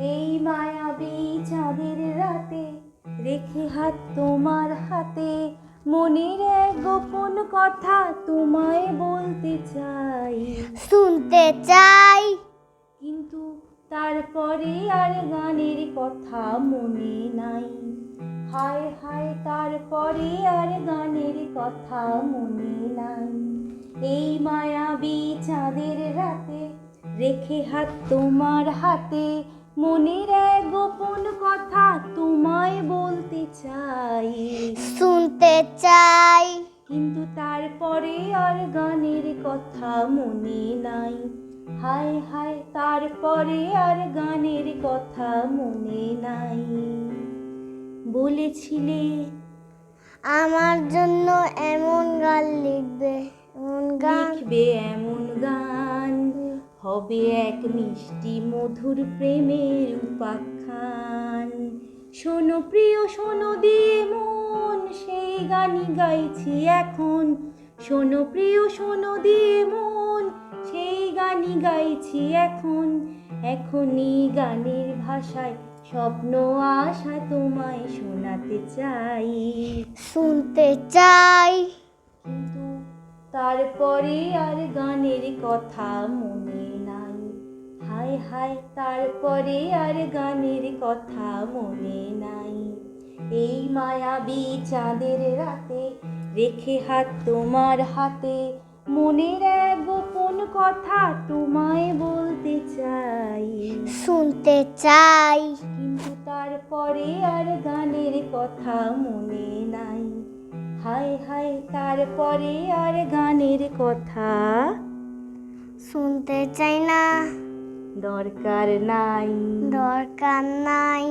এই মায়াবী চাঁদের রাতে রেখে হাত তোমার হাতে। মনের এক গোপন কথা তোমায় বলতে চাই। শুনতে চাই। কিন্তু তারপরে আর গানের কথা মনে নাই। হায় হায় তারপরে আর গানের কথা মনে নাই। এই মায়াবী চাঁদের রাতে রেখে হাত তোমার হাতে। মনের এক গোপন কথা তোমায় বলতে চাই। শুনতে চাই। কিন্তু তারপরে আর গানের কথা মনে নাই। হায় হায় তারপরে আর গানের কথা মনে নাই। বলেছিলে আমার জন্য এমন গান লিখবে এমন গান লিখবে হবে এক মিষ্টি মধুর প্রেমের উপাখ্যান। শোনো প্রিয় শোনো দিয়ে মন সেই গানই গাইছি এখন। শোনো প্রিয় শোনো দিয়ে মন সেই গানই গাইছি এখন। এখনই গানের ভাষায় স্বপ্ন আশা তোমায় শোনাতে চাই। শুনতে চাই। কিন্তু তারপরে আর গানের কথা মনে হায় তারপরে আর গানের কথা মনে নাই। এই মায়াবী চাঁদের রাতে রেখে হাত তোমার হাতে মনের এক গোপন কথা তোমায় বলতে চাই। শুনতে চাই। কিন্তু তারপরে আর গানের কথা মনে নাই। হায় হায় তারপরে আর গানের কথা শুনতে চাই না। দরকার নাই। দরকার নাই।